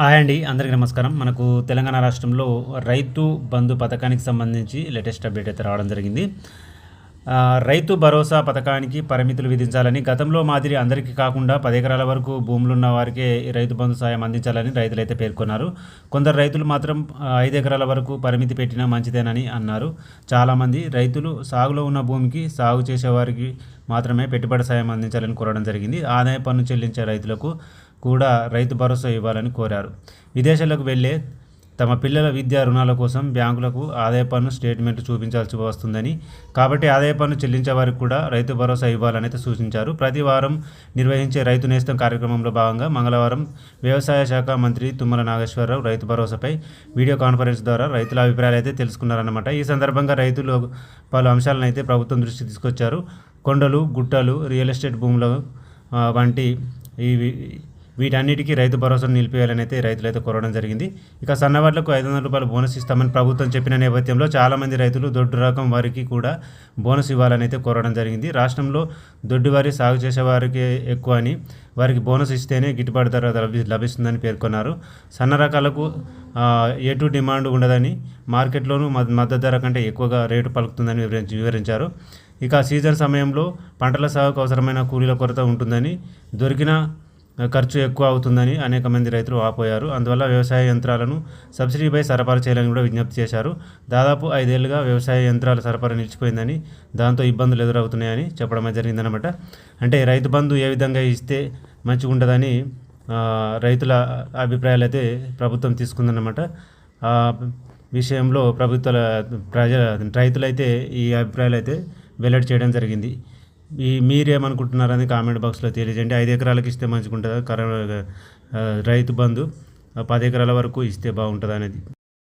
Hi అండి అందరికీ నమస్కారం. మనకు తెలంగాణ రాష్ట్రంలో రైతు బంధు పథకానికి సంబంధించి లేటెస్ట్ అప్డేట్ అయితే రావడం జరిగింది. రైతు భరోసా పథకానికి పరిమితులు విధించాలని గతంలో మాదిరి అందరికీ కాకుండా పది ఎకరాల వరకు భూములు ఉన్న వారికే రైతు బంధు సాయం అందించాలని రైతులు అయితే పేర్కొన్నారు. కొందరు రైతులు మాత్రం ఐదు ఎకరాల వరకు పరిమితి పెట్టినా మంచిదేనని అన్నారు. చాలామంది రైతులు సాగులో ఉన్న భూమికి సాగు చేసేవారికి మాత్రమే పెట్టుబడి సాయం అందించాలని కోరడం జరిగింది. ఆదాయ పన్ను చెల్లించే రైతులకు కూడా రైతు భరోసా ఇవ్వాలని కోరారు. విదేశాలకు వెళ్ళే తమ పిల్లల విద్యా రుణాల కోసం బ్యాంకులకు ఆదాయ పన్ను స్టేట్మెంట్ చూపించాల్సి వస్తుందని కాబట్టి ఆదాయ పన్ను చెల్లించే వారికి కూడా రైతు భరోసా ఇవ్వాలని అయితే సూచించారు. ప్రతి వారం నిర్వహించే రైతు నేస్తం కార్యక్రమంలో భాగంగా మంగళవారం వ్యవసాయ శాఖ మంత్రి తుమ్మల నాగేశ్వరరావు రైతు భరోసాపై వీడియో కాన్ఫరెన్స్ ద్వారా రైతుల అభిప్రాయాలు అయితే తెలుసుకున్నారన్నమాట. ఈ సందర్భంగా రైతులు పలు అంశాలను అయితే ప్రభుత్వం దృష్టి తీసుకొచ్చారు. కొండలు గుట్టలు రియల్ ఎస్టేట్ భూములు వంటి ఇవి వీటన్నిటికీ రైతు భరోసాను నిలిపివేయాలని అయితే రైతులైతే కోరడం జరిగింది. ఇక సన్నవాళ్ళకు ఐదు వందల రూపాయలు బోనస్ ఇస్తామని ప్రభుత్వం చెప్పిన నేపథ్యంలో చాలామంది రైతులు దొడ్డు రకం వారికి కూడా బోనస్ ఇవ్వాలని అయితే కోరడం జరిగింది. రాష్ట్రంలో దొడ్డు వరి సాగు చేసే వారికి ఎక్కువ అని వారికి బోనస్ ఇస్తేనే గిట్టుబాటు ధర లభి లభిస్తుందని పేర్కొన్నారు. సన్న రకాలకు ఏ ఎటు డిమాండ్ ఉండదని మార్కెట్లోనూ మద్- మద్దతు ధర కంటే ఎక్కువగా రేటు పలుకుతుందని వివరించి వివరించారు. ఇక సీజన్ సమయంలో పంటల సాగుకు అవసరమైన కూలీల కొరత ఉంటుందని దొరికిన ఖర్చు ఎక్కువ అవుతుందని అనేక మంది రైతులు వాపోయారు అందువల్ల వ్యవసాయ యంత్రాలను సబ్సిడీపై సరఫరా చేయాలని కూడా విజ్ఞప్తి చేశారు. దాదాపు ఐదేళ్ళుగా వ్యవసాయ యంత్రాల సరఫరా నిలిచిపోయిందని దాంతో ఇబ్బందులు ఎదురవుతున్నాయని చెప్పడం జరిగిందనమాట అంటే రైతు బంధు ఏ విధంగా ఇస్తే మంచిగా ఉంటుందని రైతుల అభిప్రాయాలు అయితే ప్రభుత్వం తీసుకుందనమాట ఆ విషయంలో ప్రభుత్వాల ప్రజ రైతులైతే ఈ అభిప్రాయాలు అయితే వెల్లడి చేయడం జరిగింది. ఈ మీరేమనుకుంటున్నారని కామెంట్ బాక్స్లో తెలియజేయండి. ఐదు ఎకరాలకు ఇస్తే మంచిగా ఉంటుందా కర రైతు బంధు పది ఎకరాల వరకు ఇస్తే బాగుంటుంది అనేది.